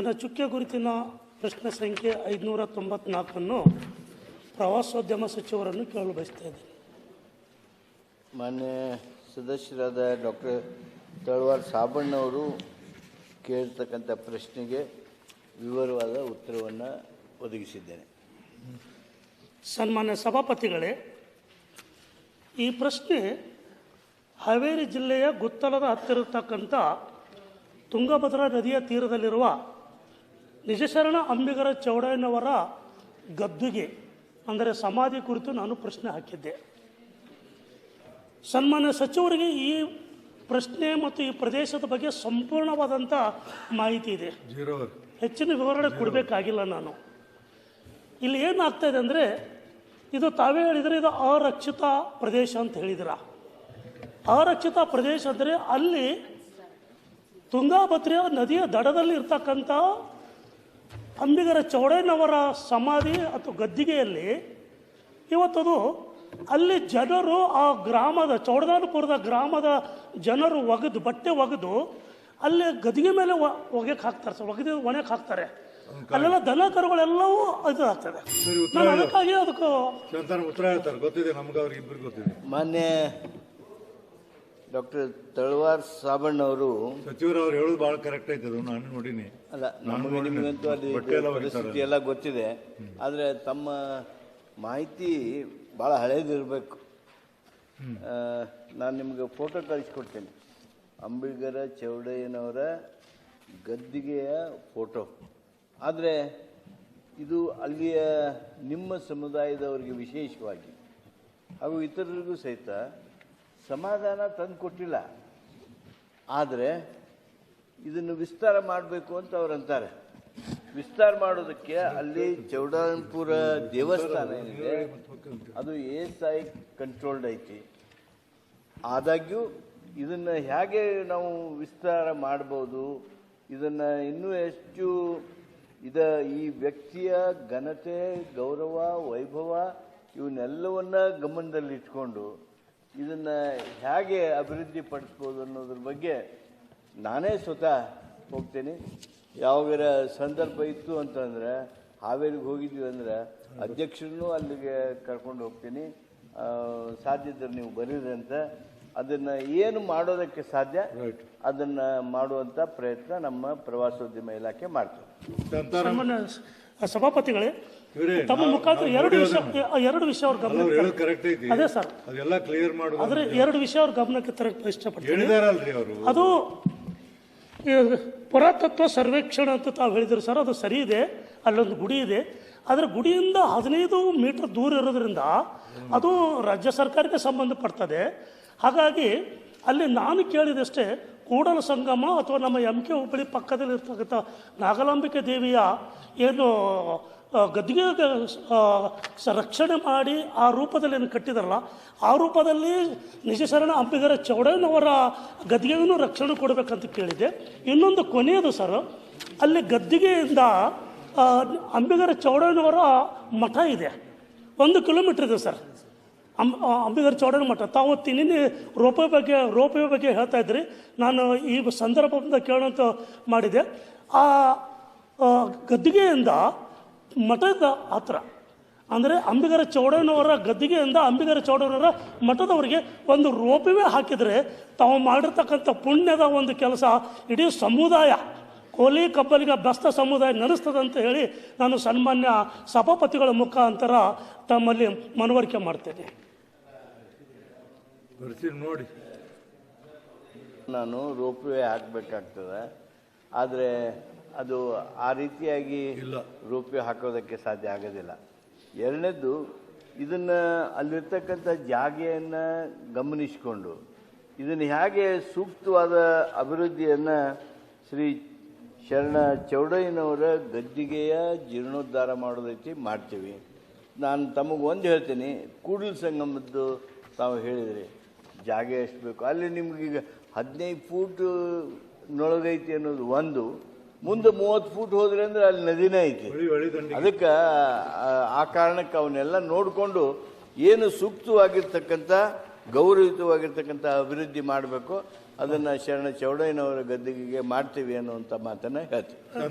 ನನ್ನ ಚುಕ್ಕೆ ಗುರುತಿನ ಪ್ರಶ್ನೆ ಸಂಖ್ಯೆ ಐದುನೂರ ತೊಂಬತ್ನಾಲ್ಕನ್ನು ಪ್ರವಾಸೋದ್ಯಮ ಸಚಿವರನ್ನು ಕೇಳಲು ಬಯಸ್ತಾ ಇದ್ದೇನೆ. ಮಾನ್ಯ ಸದಸ್ಯರಾದ ಡಾಕ್ಟರ್ ತಳವಾರ್ ಸಾಬಣ್ಣವರು ಕೇಳ್ತಕ್ಕಂಥ ಪ್ರಶ್ನೆಗೆ ವಿವರವಾದ ಉತ್ತರವನ್ನು ಒದಗಿಸಿದ್ದೇನೆ. ಸನ್ಮಾನ್ಯ ಸಭಾಪತಿಗಳೇ ಈ ಪ್ರಶ್ನೆ ಹಾವೇರಿ ಜಿಲ್ಲೆಯ ಗುತ್ತಲದ ಹತ್ತಿರತಕ್ಕಂಥ ತುಂಗಭದ್ರಾ ನದಿಯ ತೀರದಲ್ಲಿರುವ ನಿಜಶರಣ ಅಂಬಿಗರ ಚೌಡಯ್ಯನವರ ಗದ್ದುಗೆ ಅಂದರೆ ಸಮಾಧಿ ಕುರಿತು ನಾನು ಪ್ರಶ್ನೆ ಹಾಕಿದ್ದೆ. ಸನ್ಮಾನ್ಯ ಸಚಿವರಿಗೆ ಈ ಪ್ರಶ್ನೆ ಮತ್ತು ಈ ಪ್ರದೇಶದ ಬಗ್ಗೆ ಸಂಪೂರ್ಣವಾದಂಥ ಮಾಹಿತಿ ಇದೆ. ಹೆಚ್ಚಿನ ವಿವರಣೆ ಕೊಡಬೇಕಾಗಿಲ್ಲ ನಾನು. ಇಲ್ಲಿ ಏನಾಗ್ತಾ ಇದೆ ಅಂದರೆ ಇದು ತಾವೇ ಹೇಳಿದರೆ ಇದು ಅರಕ್ಷಿತ ಪ್ರದೇಶ ಅಂತ ಹೇಳಿದಿರ. ಅರಕ್ಷಿತ ಪ್ರದೇಶ ಅಂದರೆ ಅಲ್ಲಿ ತುಂಗಾಭದ್ರೆಯ ನದಿಯ ದಡದಲ್ಲಿ ಇರ್ತಕ್ಕಂಥ ಅಂಬಿಗರ ಚೌಡಯ್ಯನವರ ಸಮಾಧಿ ಅಥವಾ ಗದ್ದಿಗೆಯಲ್ಲಿ ಇವತ್ತದು ಅಲ್ಲಿ ಜನರು ಆ ಗ್ರಾಮದ ಚೌಡದಾನಪುರದ ಗ್ರಾಮದ ಜನರು ಒಗೆದು ಬಟ್ಟೆ ಒಗೆದು ಅಲ್ಲಿ ಗದಿಗೆ ಮೇಲೆ ಒಗೆಕ್ ಹಾಕ್ತಾರೆ ಸರ್ ಒಗೆದು ಒಣಕ್ ಹಾಕ್ತಾರೆ. ಅಲ್ಲೆಲ್ಲ ದನ ಕರುಗಳೆಲ್ಲವೂ ಇದು ಆಗ್ತದೆ. ನಾನು ಅದಕ್ಕಾಗಿ ಅದಕ್ಕೆ ಸಂತಾನ ಉತ್ತರ ಹೇಳ್ತಾರೆ ಗೊತ್ತಿದೆ ನಮ್ಗೆ ಅವ್ರಿಗೆ ಇಬ್ಬರಿಗೆ ಗೊತ್ತಿದೆ. ಮಾನ್ಯ ಡಾಕ್ಟರ್ ತಳವಾರ್ ಸಾಬಣ್ಣವರು ಸಚಿವರವ್ರು ಹೇಳೋದು ಭಾಳ ಕರೆಕ್ಟ್ ಐತೆ ಅದು ನಾನು ನೋಡೀನಿ. ಅಲ್ಲ ನಮಗೆ. ನಿಮಗಂತೂ ಅಲ್ಲಿ ಬಟ್ಟೆ ಎಲ್ಲ ಒಗಿತಾರೆ. ಪರಿಸ್ಥಿತಿ ಎಲ್ಲ ಗೊತ್ತಿದೆ. ಆದರೆ ತಮ್ಮ ಮಾಹಿತಿ ಭಾಳ ಹಳೇದಿರಬೇಕು. ನಾನು ನಿಮಗೆ ಫೋಟೋ ಕಳಿಸ್ಕೊಡ್ತೇನೆ. ಅಂಬಿಗರ ಚೌಡಯ್ಯನವರ ಗದ್ದಿಗೆಯ ಫೋಟೋ ಆದರೆ ಇದು ಅಲ್ಲಿಯ ನಿಮ್ಮ ಸಮುದಾಯದವರಿಗೆ ವಿಶೇಷವಾಗಿ ಹಾಗೂ ಇತರರಿಗೂ ಸಹಿತ ಸಮಾಧಾನ ತಂದು ಕೊಟ್ಟಿಲ್ಲ. ಆದರೆ ಇದನ್ನು ವಿಸ್ತಾರ ಮಾಡಬೇಕು ಅಂತ ಅವ್ರು ಅಂತಾರೆ. ವಿಸ್ತಾರ ಮಾಡೋದಕ್ಕೆ ಅಲ್ಲಿ ಚೌಡಾನ್ಪುರ ದೇವಸ್ಥಾನ ಏನಿದೆ ಅದು ಎಸ್ ಐ ಕಂಟ್ರೋಲ್ಡ್ ಐತಿ. ಆದಾಗ್ಯೂ ಇದನ್ನು ಹೇಗೆ ನಾವು ವಿಸ್ತಾರ ಮಾಡ್ಬೋದು, ಇದನ್ನು ಇನ್ನೂ ಹೆಚ್ಚು ಇದ ಈ ವ್ಯಕ್ತಿಯ ಘನತೆ, ಗೌರವ, ವೈಭವ, ಇವನ್ನೆಲ್ಲವನ್ನ ಗಮನದಲ್ಲಿಟ್ಕೊಂಡು ಇದನ್ನು ಹೇಗೆ ಅಭಿವೃದ್ಧಿ ಪಡಿಸ್ಬೋದು ಅನ್ನೋದ್ರ ಬಗ್ಗೆ ನಾನೇ ಸ್ವತಃ ಹೋಗ್ತೇನೆ. ಯಾವಾಗ ಸಂದರ್ಭ ಇತ್ತು ಅಂತಂದ್ರೆ ಹಾವೇರಿಗೆ ಹೋಗಿದ್ದೀವಿ ಅಂದ್ರೆ ಅಧ್ಯಕ್ಷರನ್ನು ಅಲ್ಲಿಗೆ ಕರ್ಕೊಂಡು ಹೋಗ್ತೀನಿ. ಆ, ಸಾಧ್ಯ ಇದ್ರೆ ನೀವು ಬರೀರಿ ಅಂತ. ಅದನ್ನು ಏನು ಮಾಡೋದಕ್ಕೆ ಸಾಧ್ಯ? ಅದನ್ನ ಮಾಡುವಂಥ ಪ್ರಯತ್ನ ನಮ್ಮ ಪ್ರವಾಸೋದ್ಯಮ ಇಲಾಖೆ ಸ- ಸಭಾಪತಿಗಳೇ ತಮ್ಮ ಮುಖಾಂತರ ಎರಡು ವಿಷಯ ಎರಡು ವಿಷಯ ಅವ್ರ ಗಮನಕ್ಕೆ ಅದೇ ಸರ್. ಅದೆಲ್ಲ ಕ್ಲಿಯರ್ ಮಾಡೋದು ಆದರೆ ಎರಡು ವಿಷಯ ಅವ್ರ ಗಮನಕ್ಕೆ ತರ ಇಷ್ಟಪಡ್ತೀನಿ. ಅದು ಪುರಾತತ್ವ ಸರ್ವೇಕ್ಷಣ ಅಂತ ತಾವು ಹೇಳಿದ್ರು ಸರ್ ಅದು ಸರಿ ಇದೆ ಅಲ್ಲೊಂದು ಗುಡಿ ಇದೆ. ಆದರೆ ಗುಡಿಯಿಂದ ಹದಿನೈದು ಮೀಟರ್ ದೂರ ಇರೋದ್ರಿಂದ ಅದು ರಾಜ್ಯ ಸರ್ಕಾರಕ್ಕೆ ಸಂಬಂಧಪಡ್ತದೆ. ಹಾಗಾಗಿ ಅಲ್ಲಿ ನಾನು ಕೇಳಿದಷ್ಟೇ ಕೂಡಲ ಸಂಗಮ ಅಥವಾ ನಮ್ಮ ಎಂ ಕೆ ಹುಬ್ಬಳ್ಳಿ ಪಕ್ಕದಲ್ಲಿ ಇರ್ತಕ್ಕಂಥ ನಾಗಲಾಂಬಿಕೆ ದೇವಿಯ ಏನು ಗದ್ದಿಗೆ ರಕ್ಷಣೆ ಮಾಡಿ ಆ ರೂಪದಲ್ಲಿ ಏನು ಕಟ್ಟಿದಾರಲ್ಲ, ಆ ರೂಪದಲ್ಲಿ ನಿಜಶರಣ ಅಂಬಿಗರ ಚೌಡಯ್ಯನವರ ಗದ್ದಿಗೆಯನ್ನು ರಕ್ಷಣೆ ಕೊಡಬೇಕಂತ ಕೇಳಿದೆ ಇನ್ನೊಂದು ಕೊನೆಯದು ಸರ್, ಅಲ್ಲಿ ಗದ್ದಿಗೆಯಿಂದ ಅಂಬಿಗರ ಚೌಡಯ್ಯನವರ ಮಠ ಇದೆ. ಒಂದು ಕಿಲೋಮೀಟ್ರ್ ಇದೆ ಸರ್. ಅಂ ಆ, ಅಂಬಿಗರ ಚೌಡರ ಮಠ. ತಾವು ನಿನ್ನೆ ರೋಪೆ ಬಗ್ಗೆ ರೋಪೆ ಬಗ್ಗೆ ಹೇಳ್ತಾ ಇದ್ರಿ. ನಾನು ಈ ಸಂದರ್ಭದಿಂದ ಕೇಳೋಂತ ಮಾಡಿದೆ. ಆ ಗದ್ದಿಗೆಯಿಂದ ಮಠದ ಹತ್ರ ಅಂದರೆ ಅಂಬಿಗರ ಚೌಡನವರ ಗದ್ದಿಗೆಯಿಂದ ಅಂಬಿಗರ ಚೌಡನವರ ಮಠದವರಿಗೆ ಒಂದು ರೋಪವೇ ಹಾಕಿದರೆ ತಾವು ಮಾಡಿರ್ತಕ್ಕಂಥ ಪುಣ್ಯದ ಒಂದು ಕೆಲಸ ಇಡೀ ಸಮುದಾಯ ಕೋಲಿ ಕಬ್ಬಲಿಗ ಬೆಸ್ತ ಸಮುದಾಯ ನಡೆಸ್ತದೆ ಅಂತ ಹೇಳಿ ನಾನು ಸನ್ಮಾನ್ಯ ಸಭಾಪತಿಗಳ ಮುಖಾಂತರ ತಮ್ಮಲ್ಲಿ ಮನವರಿಕೆ ಮಾಡ್ತೇನೆ. ಬರ್ತೀನಿ ನೋಡಿ. ನಾನು ರೋಪ್ವೇ ಹಾಕಬೇಕಾಗ್ತದೆ. ಆದರೆ ಅದು ಆ ರೀತಿಯಾಗಿ ರೋಪ್ ಹಾಕೋದಕ್ಕೆ ಸಾಧ್ಯ ಆಗೋದಿಲ್ಲ. ಎರಡನೇದು ಇದನ್ನು ಅಲ್ಲಿರ್ತಕ್ಕಂಥ ಜಾಗೆಯನ್ನು ಗಮನಿಸಿಕೊಂಡು ಇದನ್ನು ಹೇಗೆ ಸೂಕ್ತವಾದ ಅಭಿವೃದ್ಧಿಯನ್ನು ಶ್ರೀ ಶರಣ ಚೌಡಯ್ಯನವರ ಗದ್ದಿಗೆಯ ಜೀರ್ಣೋದ್ಧಾರ ಮಾಡೋದಕ್ಕೆ ಮಾಡ್ತೀವಿ. ನಾನು ತಮಗೆ ಒಂದು ಹೇಳ್ತೀನಿ ಕೂಡಲ ಸಂಗಮದ್ದು ತಾವು ಹೇಳಿದ್ರಿ. ಜಾಗ ಎಷ್ಟು ಬೇಕು. ಅಲ್ಲಿ ನಿಮ್ಗೀಗ ಹದಿನೈದು ಫೂಟ್ ನೊಳಗೈತಿ ಅನ್ನೋದು ಒಂದು. ಮುಂದೆ ಮೂವತ್ತು ಫೂಟ್ ಹೋದ್ರೆ ಅಂದ್ರೆ ಅಲ್ಲಿ ನದಿನೇ ಐತಿ. ಅದಕ್ಕೆ ಆ- ಆ ಕಾರಣಕ್ಕೆ ಅವನ್ನೆಲ್ಲ ನೋಡಿಕೊಂಡು ಏನು ಸೂಕ್ತವಾಗಿರ್ತಕ್ಕಂಥ ಗೌರವಯುತವಾಗಿರ್ತಕ್ಕಂಥ ಅಭಿವೃದ್ಧಿ ಮಾಡಬೇಕು. ಅದನ್ನು ಶರಣ ಚೌಡಯ್ಯನವರ ಗದ್ದಿಗೆಗೆ ಮಾಡ್ತೀವಿ ಅನ್ನುವಂಥ ಮಾತನ್ನು ಹೇಳ್ತೀವಿ